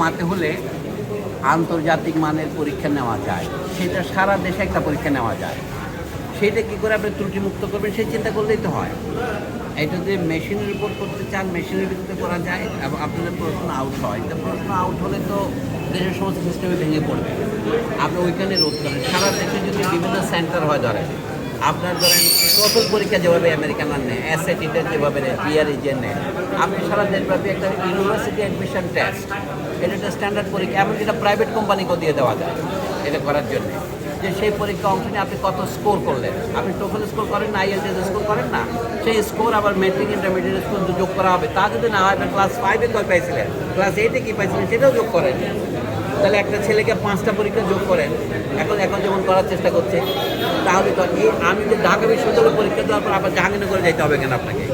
কমাতে হলে আন্তর্জাতিক মানের পরীক্ষা নেওয়া যায়। সেটা সারা দেশে একটা পরীক্ষা নেওয়া যায়। সেটা কী করে আপনি ত্রুটিমুক্ত করবেন সেই চিন্তা করলেই তো হয়। এটা যদি মেশিনের উপর করতে চান মেশিনের ভিত্তিতে করা যায়, এবং আপনাদের প্রশ্ন আউট হয়। তো প্রশ্ন আউট হলে তো দেশের সমস্ত সিস্টেমে ভেঙে পড়বে। আপনি ওইখানে রোধ করেন। সারা দেশে যদি বিভিন্ন সেন্টার হয় ধরেন আপনার ধরেন টোটাল পরীক্ষা যেভাবে আমেরিকানরা নেয় এসএটিটা যেভাবে নেয় পিআরই যে নেয়, আপনি সারা দেশব্যাপী একটা ইউনিভার্সিটি অ্যাডমিশন টেস্ট এটা একটা স্ট্যান্ডার্ড পরীক্ষা, এমনকি এটা প্রাইভেট কোম্পানিকেও দিয়ে দেওয়া যায়, এটা করার জন্য। যে সেই পরীক্ষা অংশ নিয়ে আপনি কত স্কোর করলেন? আপনি টোফেল স্কোর করেন না আইএলটিএস স্কোর করেন না? সেই স্কোর আবার মেট্রিক ইন্টারমিডিয়েট স্কোর যোগ করা হবে। তা যদি না হয় ক্লাস ফাইভে কয় পাইছিলেন? ক্লাস এইটে কী পাইছিলেন? সেটাও যোগ করেন। তাহলে একটা ছেলেকে পাঁচটা পরীক্ষা যোগ করেন। এখন এখন যেমন করার চেষ্টা করছে, তাহলে তো এই আমি যে ঢাকা বিশ্ববিদ্যালয়ে পরীক্ষা দেওয়ার পর আবার জাহাঙ্গীরনগরে যাইতে হবে কেন আপনাকে?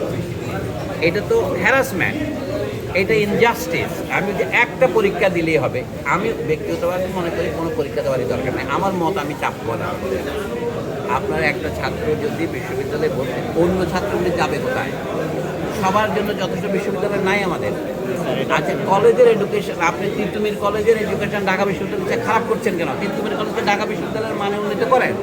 এটা তো হ্যারাসমেন্ট এটা ইনজাস্টিস আমি যে একটা পরীক্ষা দিলেই হবে, আমি ব্যক্তিগতভাবে মনে করি কোনো পরীক্ষা দেওয়ারই দরকার নেই। আমার মত আমি চাপবো না। আপনার একটা ছাত্র যদি বিশ্ববিদ্যালয়ে ভর্তি অন্য ছাত্রগুলি যাবে কোথায়? সবার জন্য যথেষ্ট বিশ্ববিদ্যালয় নাই আমাদের। আচ্ছা কলেজের এডুকেশন আপনি তিতুমির কলেজের এডুকেশন ঢাকা বিশ্ববিদ্যালয় খারাপ করছেন কেন? তিতুমির কলেজকে ঢাকা বিশ্ববিদ্যালয়ের মানে উন্নীত করেন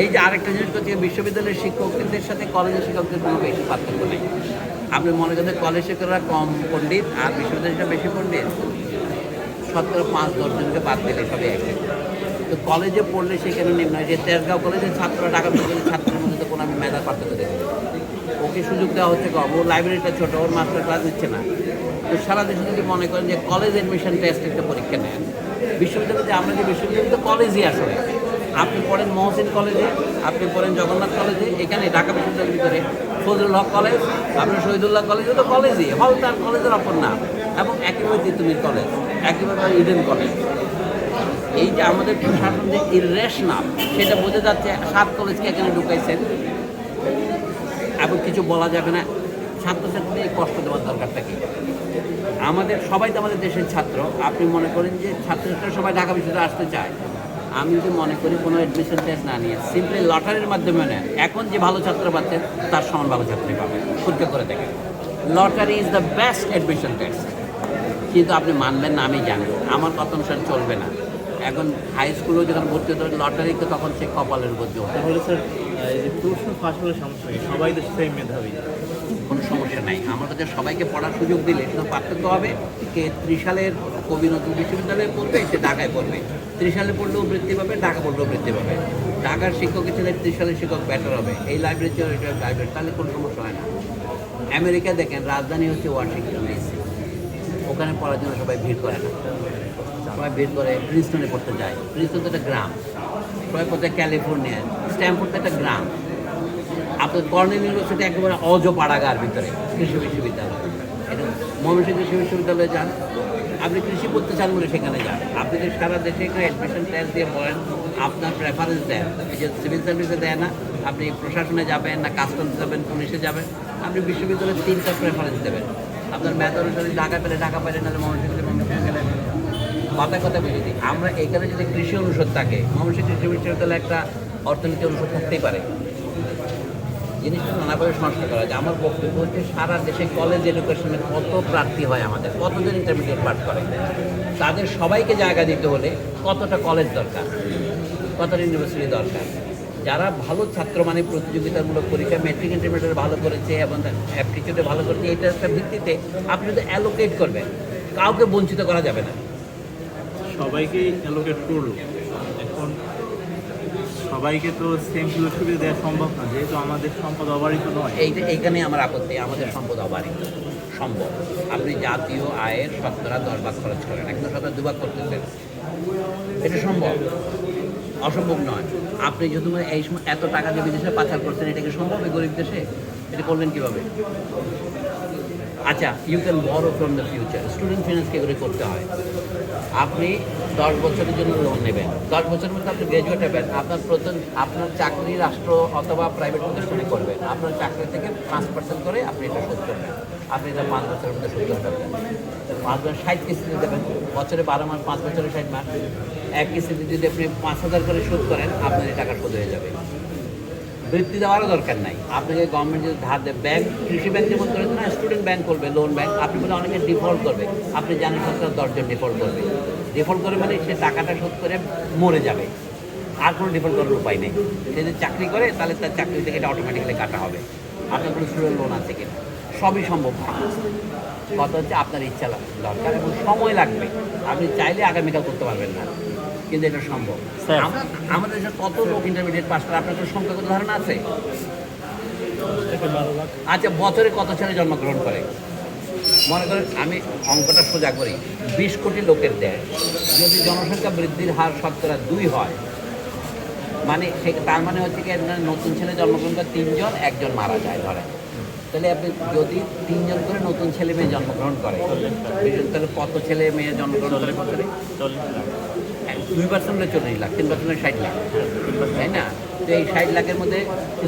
এই যে আরেকটা জিনিস হচ্ছে, বিশ্ববিদ্যালয়ের শিক্ষকদের সাথে কলেজের শিক্ষকদের কোনো বেশি পার্থক্য নেই। আপনি মনে করেন কলেজ শিক্ষকরা কম পণ্ডিত আর বিশ্ববিদ্যালয়টা বেশি পণ্ডিত? সতেরো, পাঁচ দশজনকে বাদ দিলে সবই একই। তো কলেজে পড়লে সেখানে নিম্ন যে তেজগাঁও কলেজের ছাত্ররা ঢাকা বিশ্ববিদ্যালয়ের ছাত্রের মধ্যে কোনো আমি মেধার পার্থক্য দেখি ওকে সুযোগ দেওয়া হচ্ছে কম। ওর লাইব্রেরিটা ছোটো, ওর মাস্টার ক্লাস দিচ্ছে না। তো সারা দেশে যদি মনে করেন যে কলেজ অ্যাডমিশন টেস্ট একটা পরীক্ষা নেন, বিশ্ববিদ্যালয়ে আমরা যে বিশ্ববিদ্যালয় তো কলেজই আসলে। আপনি পড়েন মহসিন কলেজে আপনি পড়েন জগন্নাথ কলেজে এখানে ঢাকা বিশ্ববিদ্যালয়ের ভিতরে ফজলুল হক কলেজ আপনার শহীদুল্লাহ কলেজ তো কলেজই হল তার কলেজের অপর নাম। এবং একেবারে তিতুমির কলেজ একেবারে ইডেন কলেজ এই যে আমাদের প্রশাসন যে ইরেশনাল সেটা বোঝা যাচ্ছে সাত কলেজকে এখানে ঢুকাইছেন। এবং কিছু বলা যাবে না। ছাত্রছাত্রীদের কষ্ট দেওয়ার দরকারটা কি? আমাদের, সবাই তো আমাদের দেশের ছাত্র। আপনি মনে করেন যে ছাত্রছাত্রীরা সবাই ঢাকা বিশ্ববিদ্যালয়ে আসতে চায়। আমি যদি মনে করি কোনো অ্যাডমিশন টেস্ট না নিয়ে সিম্পলি লটারির মাধ্যমে নেন এখন যে ভালো ছাত্র পাচ্ছেন, তার সমান ভালো ছাত্রী পাবেন। পরীক্ষা করে দেখেন। Lottery is the best admission test কিন্তু আপনি মানবেন না, আমি জানি। আমার কথা অনুসারে চলবে না। এখন হাই স্কুলেও যখন ভর্তি হতে হবে লটারিতে তখন সে কপালের উপর জোর। তাহলে স্যার এই যে প্রশ্ন ফাঁস হলে সমস্যা নেই সবাই তো সেম মেধাবী। কোনো সমস্যা নাই। আমার কাছে সবাইকে পড়ার সুযোগ দিলে শুধু পার্থক্য হবে কে ত্রিশালের কবি নতুন বিশ্ববিদ্যালয়ে পড়বে সে ঢাকায় পড়বে। ত্রিশালে পড়লেও বৃত্তি পাবে ঢাকা পড়লেও বৃত্তি পাবে। ঢাকার শিক্ষকের ছেলে ত্রিশালের শিক্ষক বেটার হবে। এই লাইব্রেরি এটা লাইব্রেরি তাহলে কোনো সমস্যা হয় না। আমেরিকা দেখেন রাজধানী হচ্ছে ওয়াশিংটন ডিসি ওখানে পড়ার জন্য সবাই ভিড় করে না। সবাই ভিড় করে প্রিন্সটনে পড়তে যায়। প্রিন্সটন তো একটা গ্রাম। সবাই পড়তে ক্যালিফোর্নিয়া স্ট্যাম্পফোর্ড তো একটা গ্রাম। আপনার কর্নেল ইউনিভার্সিটি একেবারে অজ পাড়াগার ভিতরে, কৃষি বিশ্ববিদ্যালয়। এটা ময়মনসিংহ কৃষি বিশ্ববিদ্যালয়ে যান। আপনি কৃষি পড়তে চান বলে সেখানে যান। আপনি যদি সারা দেশে এখানে অ্যাডমিশন টেস্ট দিয়ে পড়েন, আপনার প্রেফারেন্স দেন। এই যে সিভিল সার্ভিসে দেয় না, আপনি প্রশাসনে যাবেন না কাস্টমস যাবেন পুলিশে যাবেন, আপনি বিশ্ববিদ্যালয়ের তিনটা প্রেফারেন্স দেবেন। আপনার ম্যাথ অনুসারে ঢাকা পেলে ঢাকা পেলে নাহলে ময়মনসিংহ ময়মনসিংহ গেলেন কথা কথা বলি দিই, আমরা এখানে যদি কৃষি অনুষদ থাকে ময়মনসিংহ কৃষি বিশ্ববিদ্যালয়ে একটা অর্থনীতি অনুষদ থাকতেই পারে। জিনিসটা নানাভাবে সংস্কার করা যায়। আমার বক্তব্য হচ্ছে, সারা দেশে কলেজ এডুকেশনে কত প্রার্থী হয় আমাদের, কতজন ইন্টারমিডিয়েট পাঠ করে? তাদের সবাইকে জায়গা দিতে হলে কতটা কলেজ দরকার? কতটা ইউনিভার্সিটি দরকার? যারা ভালো ছাত্র মানে প্রতিযোগিতামূলক পরীক্ষা মেট্রিক ইন্টারমিডিয়েট ভালো করেছে এবং অ্যাপটিচিউডে ভালো করেছে এটা একটা ভিত্তিতে আপনি যদি অ্যালোকেট করবেন কাউকে বঞ্চিত করা যাবে না। সবাইকেই অ্যালোকেট করল। এখন সবাইকে তো সেম সুযোগ সুবিধা দেওয়া সম্ভব না যেহেতু আমাদের সম্পদ অবারিত নয়। এইটা এইখানে আমার আপত্তি আমাদের সম্পদ অবারিত। সম্ভব। আপনি জাতীয় আয়ের শতকরা দশ ভাগ খরচ করেন একদম শতকরা দুভাগ করতেছেন। এটা সম্ভব। অসম্ভব নয়। আপনি যদি এই সময় এত টাকা দিয়ে বিদেশে পাচার করছেন এটাকে সম্ভব গরিব দেশে? এটা করলেন কীভাবে? আচ্ছা you can borrow from the future student finance কী করে করতে হয়। আপনি দশ বছরের জন্য লোন নেবেন। দশ বছরের মধ্যে আপনি গ্র্যাজুয়েট হবেন, আপনার প্রথম, আপনার চাকরি রাষ্ট্র অথবা প্রাইভেট প্রতিষ্ঠানে করবেন। আপনার চাকরি থেকে পাঁচ পার্সেন্ট করে আপনি এটা শোধ করবেন। আপনি এটা পাঁচ বছরের মধ্যে শোধ করতে পারবেন পাঁচ বছর ষাট কিস্তিতে দেবেন। বছরে বারো মাস, পাঁচ বছরে ষাট মাস। এক কিস্তিতে যদি আপনি পাঁচ হাজার করে শোধ করেন, আপনার এই টাকা শোধ হয়ে যাবে। বৃত্তি দেওয়ারও দরকার নাই। আপনাকে গভর্নমেন্ট যদি ধার দেয় ব্যাংক কৃষি ব্যাংক যেমন করে না স্টুডেন্ট ব্যাংক করবে লোন ব্যাংক আপনি বলে অনেকে ডিফল্ট করবে। আপনি জানেন সত্তর দশজন ডিফল্ট করবে। ডিফল্ট করে মানে সে টাকাটা শোধ করে মরে যাবে। আর কোনো ডিফল্ট করার উপায় নেই। সে যদি চাকরি করে, তাহলে তার চাকরি থেকে এটা অটোমেটিক্যালি কাটা হবে। আপনার কোনো স্টুডেন্ট লোন আছে কিনা? সবই সম্ভব কথা হচ্ছে আপনার ইচ্ছা দরকার এবং সময় লাগবে। আপনি চাইলে আগামীকাল করতে পারবেন না কিন্তু এটা সম্ভব। আমাদের দেশে কত লোক ইন্টারমিডিয়েট পাস করে? আপনার কোনো সংখ্যাগত ধারণা আছে? আচ্ছা বছরে কত ছেলে জন্মগ্রহণ করে? মনে করেন আমি অঙ্কটা সোজা করি বিশ কোটি লোকের দেয় যদি জনসংখ্যা বৃদ্ধির হার শতকরা দুই হয় মানে সে তার মানে হচ্ছে কি নতুন ছেলে জন্মগ্রহণ করে তিনজন একজন মারা যায় ধরেন। তাহলে আপনি যদি তিনজন করে নতুন ছেলে মেয়ে জন্মগ্রহণ করে, তাহলে কত ছেলে মেয়ে জন্মগ্রহণ করে লাখ দুই চল্লিশ লাখ, তিন পার্সেন্ট ষাট লাখ, তাই না? তো এই ষাট লাখের মধ্যে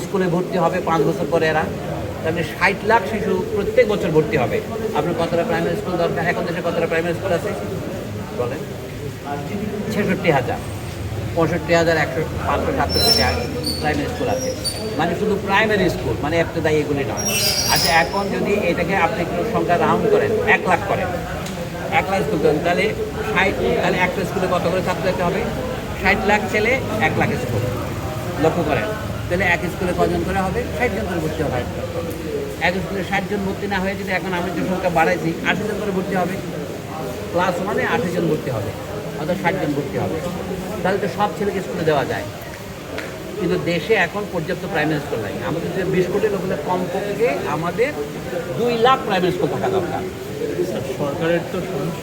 স্কুলে ভর্তি হবে পাঁচ বছর পরে এরা, তাহলে ষাট লাখ শিশু প্রত্যেক বছর ভর্তি হবে। আপনার কতটা প্রাইমারি স্কুল দরকার? এখন দেশে কতটা প্রাইমারি স্কুল আছে? বলেন। ছেষট্টি হাজার। পঁয়ষট্টি হাজার একশো পাঁচশো সাতষট্টি প্রাইমারি স্কুল আছে মানে শুধু প্রাইমারি স্কুল মানে একটা দায়ী এগুলি নয়। আচ্ছা এখন যদি এটাকে আপনি একটু সংখ্যা রাউন্ড করেন, এক লাখ করেন এক লাখ স্কুল করেন, তাহলে ষাট, তাহলে একটা স্কুলে কত করে ছাত্র যেতে হবে? ষাট লাখ ছেলে, এক লাখ স্কুল। লক্ষ্য করেন, তাহলে এক স্কুলে কজন করে হবে? ষাট জন করে ভর্তি হবে এক স্কুলে ষাট জন ভর্তি না হয়ে যদি এখন আমি যে সংখ্যা বাড়াইছি, আশি জন করে ভর্তি হবে। ক্লাস মানে আশি জন ভর্তি হবে। অর্থাৎ ষাট জন ভর্তি হবে। তাহলে তো সব ছেলেকে স্কুলে দেওয়া যায়। কিন্তু দেশে এখন পর্যাপ্ত প্রাইমারি স্কুল নাই। আমাদের যে বিশ কোটি লোকের কমপক্ষে আমাদের দুই লাখ প্রাইমারি স্কুল থাকা দরকার। সরকারের তো সমস্যা।